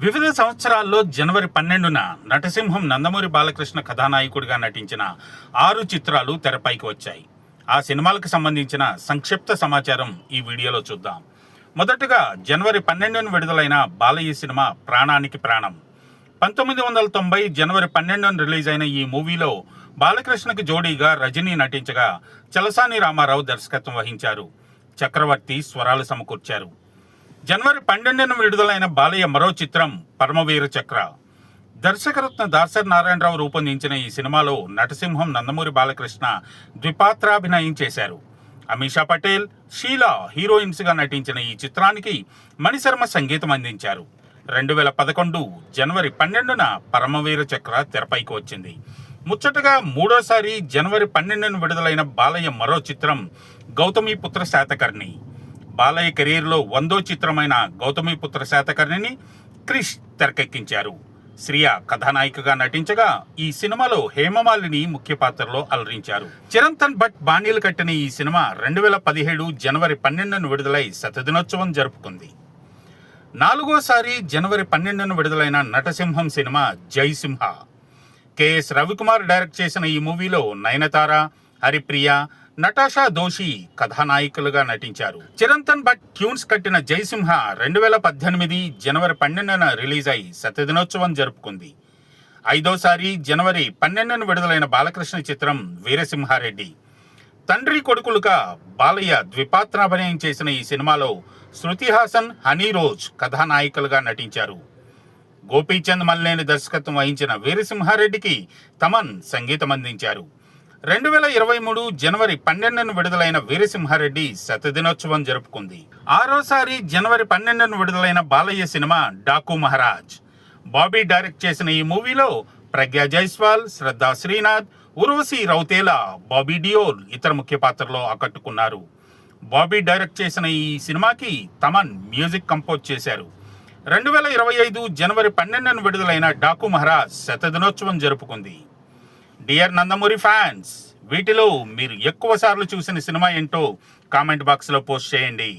వివిధ సంవత్సరాల్లో జనవరి పన్నెండున నటసింహం నందమూరి బాలకృష్ణ కథానాయకుడిగా నటించిన ఆరు చిత్రాలు తెరపైకి వచ్చాయి. ఆ సినిమాలకు సంబంధించిన సంక్షిప్త సమాచారం ఈ వీడియోలో చూద్దాం. మొదటగా జనవరి పన్నెండున విడుదలైన బాలయ్య సినిమా ప్రాణానికి ప్రాణం. పంతొమ్మిది వందల తొంభై జనవరి పన్నెండున రిలీజ్ అయిన ఈ మూవీలో బాలకృష్ణకి జోడీగా రజనీ నటించగా చలసాని రామారావు దర్శకత్వం వహించారు. చక్రవర్తి స్వరాలు సమకూర్చారు. జనవరి పన్నెండున విడుదలైన బాలయ్య మరో చిత్రం పరమవీర చక్ర. దర్శకరత్న దాసర్ నారాయణరావు రూపొందించిన ఈ సినిమాలో నటసింహం నందమూరి బాలకృష్ణ ద్విపాత్రాభినయం చేశారు. అమీషా పటేల్ షీలా హీరోయిన్స్గా నటించిన ఈ చిత్రానికి మణిశర్మ సంగీతం అందించారు. రెండు వేల పదకొండు జనవరి పన్నెండున పరమవీర చక్ర తెరపైకి వచ్చింది. ముచ్చటగా మూడోసారి జనవరి పన్నెండున విడుదలైన బాలయ్య మరో చిత్రం గౌతమి పుత్ర శాతకర్ణి. బాలయ్య కెరీర్లో వందో చిత్రమైన గౌతమిపుత్ర శాతకర్ణిని క్రిష్ తెరకెక్కించారు. శ్రియ కథానాయికగా నటించగా ఈ సినిమాలో హేమమాలిని ముఖ్య పాత్రలో అలరించారు. చిరంతన్ భట్ బాణీలు కట్టిన ఈ సినిమా రెండు వేల పదిహేడు జనవరి పన్నెండున విడుదలై శతదినోత్సవం జరుపుకుంది. నాలుగోసారి జనవరి పన్నెండున విడుదలైన నటసింహం cinema Jaisimha. K S Ravikumar direct చేసిన ఈ మూవీలో నయనతార హరిప్రియ నటాషా దోషి కథానాయికలుగా నటించారు. చిరంతన్ భట్ ట్యూన్స్ కట్టిన జయసింహ రెండు వేల పద్దెనిమిది జనవరి పన్నెండున రిలీజ్ అయి శతదినోత్సవం జరుపుకుంది. ఐదోసారి జనవరి పన్నెండున విడుదలైన బాలకృష్ణ చిత్రం వీరసింహారెడ్డి. తండ్రి కొడుకులుగా బాలయ్య ద్విపాత్రాభినయం చేసిన ఈ సినిమాలో శృతి హాసన్ హనీ రోజ్ కథానాయికలుగా నటించారు. గోపీచంద్ మల్లేని దర్శకత్వం వహించిన వీరసింహారెడ్డికి తమన్ సంగీతం అందించారు రెండు వేల ఇరవై మూడు జనవరి పన్నెండున విడుదలైన వీరసింహారెడ్డి శతదినోత్సవం జరుపుకుంది. ఆరోసారి జనవరి పన్నెండున విడుదలైన బాలయ్య సినిమా డాకు మహారాజ్. బాబీ డైరెక్ట్ చేసిన ఈ మూవీలో ప్రజ్ఞా జైస్వాల్ శ్రద్ధా శ్రీనాథ్ ఉర్వశి రౌతేలా బాబీ డియోల్ ఇతర ముఖ్య పాత్రలో ఆకట్టుకున్నారు. బాబీ డైరెక్ట్ చేసిన ఈ సినిమాకి తమన్ మ్యూజిక్ కంపోజ్ చేశారు. రెండు వేల ఇరవై ఐదు జనవరి పన్నెండును విడుదలైన డాకు మహారాజ్ శతదినోత్సవం జరుపుకుంది. డియర్ నందమూరి ఫ్యాన్స్ వీటిలో మీరు ఎక్కువ సార్లు చూసిన సినిమా ఏంటో కామెంట్ బాక్స్లో పోస్ట్ చేయండి.